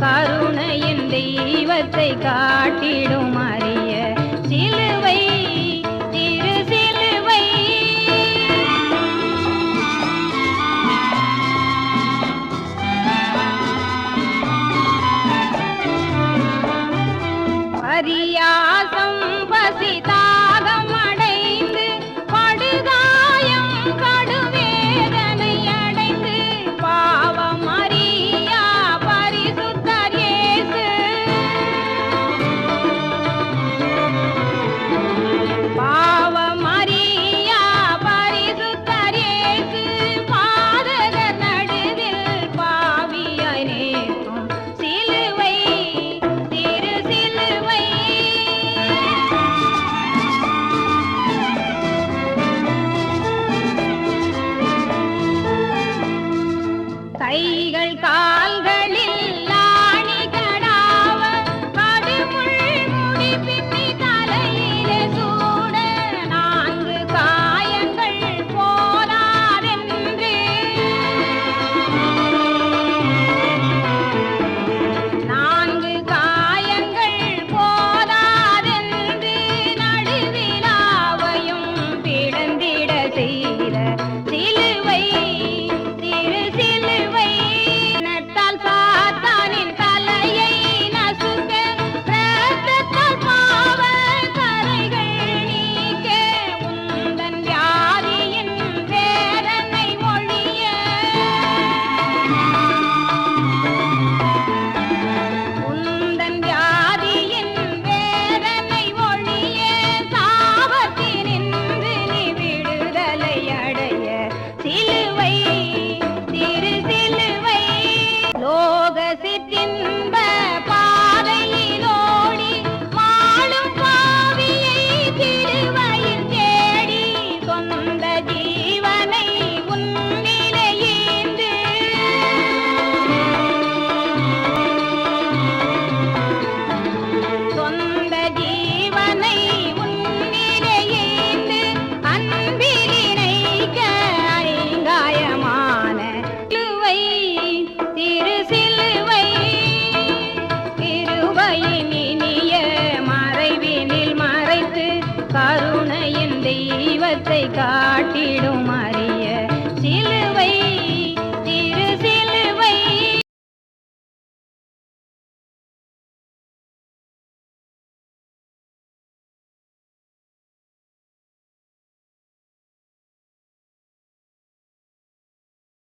கருணையின் தெய்வத்தை காட்டிடும் அறிய சிலுவை திரு சிலுவை. பரியாசம் பசிதா in காட்டிடும்